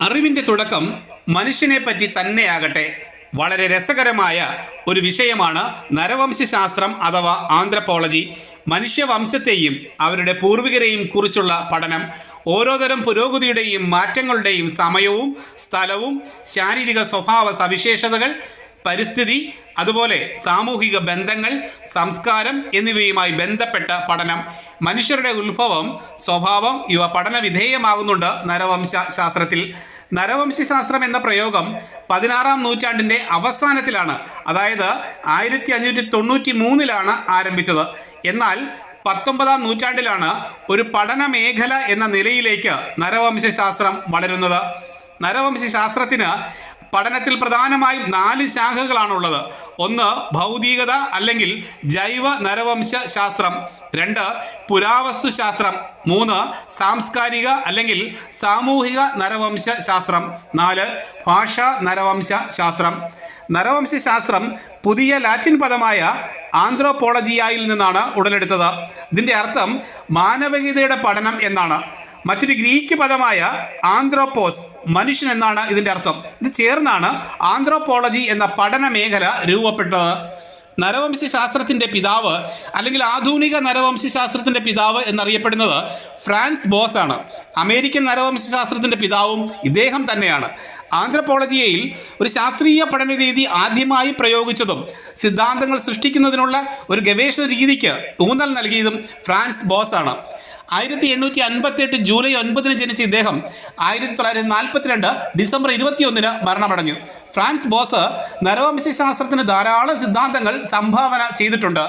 അറിവിന്റെ തുടക്കം മനുഷ്യനെ പറ്റി തന്നെയാകട്ടെ വളരെ രസകരമായ ഒരു വിഷയമാണ് നരവംശശാസ്ത്രം അഥവാ ആന്ത്രപ്പോളജി. മനുഷ്യവംശത്തെയും അവരുടെ പൂർവികരെയും കുറിച്ചുള്ള പഠനം. ഓരോതരം പുരോഗതിയുടെയും മാറ്റങ്ങളുടെയും സമയവും സ്ഥലവും ശാരീരിക സ്വഭാവ സവിശേഷതകൾ പരിസ്ഥിതി അതുപോലെ സാമൂഹിക ബന്ധങ്ങൾ സംസ്കാരം എന്നിവയുമായി ബന്ധപ്പെട്ട പഠനം. മനുഷ്യരുടെ ഉത്ഭവം സ്വഭാവം ഇവ പഠന വിധേയമാകുന്നുണ്ട് നരവംശ ശാസ്ത്രത്തിൽ നരവംശശാസ്ത്രം എന്ന പ്രയോഗം പതിനാറാം നൂറ്റാണ്ടിന്റെ അവസാനത്തിലാണ്. അതായത് ആയിരത്തി അഞ്ഞൂറ്റി തൊണ്ണൂറ്റി മൂന്നിലാണ് ആരംഭിച്ചത്. എന്നാൽ പത്തൊമ്പതാം നൂറ്റാണ്ടിലാണ് ഒരു പഠന മേഖല എന്ന നിലയിലേക്ക് നരവംശശാസ്ത്രം വളരുന്നത്. നരവംശശാസ്ത്രത്തിന് പഠനത്തിൽ പ്രധാനമായും നാല് ശാഖകളാണുള്ളത്. ഒന്ന് ഭൗതികത അല്ലെങ്കിൽ ജൈവ നരവംശ ശാസ്ത്രം. രണ്ട് പുരാവസ്തു ശാസ്ത്രം. മൂന്ന് സാംസ്കാരിക അല്ലെങ്കിൽ സാമൂഹിക നരവംശ ശാസ്ത്രം. നാല് ഭാഷാ നരവംശ ശാസ്ത്രം. നരവംശ ശാസ്ത്രം പുതിയ ലാറ്റിൻ പദമായ ആന്ത്രോപോളജിയായിൽ നിന്നാണ് ഉടലെടുത്തത്. ഇതിന്റെ അർത്ഥം മാനവികതയുടെ പഠനം എന്നാണ്. മറ്റൊരു ഗ്രീക്ക് പദമായ ആന്ത്രോപോസ് മനുഷ്യൻ എന്നാണ് ഇതിന്റെ അർത്ഥം. ഇത് ചേർന്നാണ് ആന്ത്രോപോളജി എന്ന പഠന മേഖല രൂപപ്പെട്ടത്. നരവംശാസ്ത്രത്തിന്റെ പിതാവ് അല്ലെങ്കിൽ ആധുനിക നരവംശാസ്ത്രത്തിന്റെ പിതാവ് എന്നറിയപ്പെടുന്നത് ഫ്രാൻസ് ബോസ് ആണ്. അമേരിക്കൻ നരവംശാസ്ത്രത്തിന്റെ പിതാവും ഇദ്ദേഹം തന്നെയാണ്. ആന്ത്രപ്പോളജിയയിൽ ഒരു ശാസ്ത്രീയ പഠന രീതി ആദ്യമായി പ്രയോഗിച്ചതും സിദ്ധാന്തങ്ങൾ സൃഷ്ടിക്കുന്നതിനുള്ള ഒരു ഗവേഷണ രീതിക്ക് ഊന്നൽ നൽകിയതും ഫ്രാൻസ് ബോസ് ആണ്. ആയിരത്തി എണ്ണൂറ്റി അൻപത്തി എട്ട് ജൂലൈ ഒൻപതിന് ജനിച്ച ഇദ്ദേഹം ആയിരത്തി തൊള്ളായിരത്തി നാൽപ്പത്തിരണ്ട് ഡിസംബർ ഇരുപത്തിയൊന്നിന് മരണമടഞ്ഞു. ഫ്രാൻസ് ബോസ് നരവംശശാസ്ത്രത്തിന് ധാരാളം സിദ്ധാന്തങ്ങൾ സംഭാവന ചെയ്തിട്ടുണ്ട്.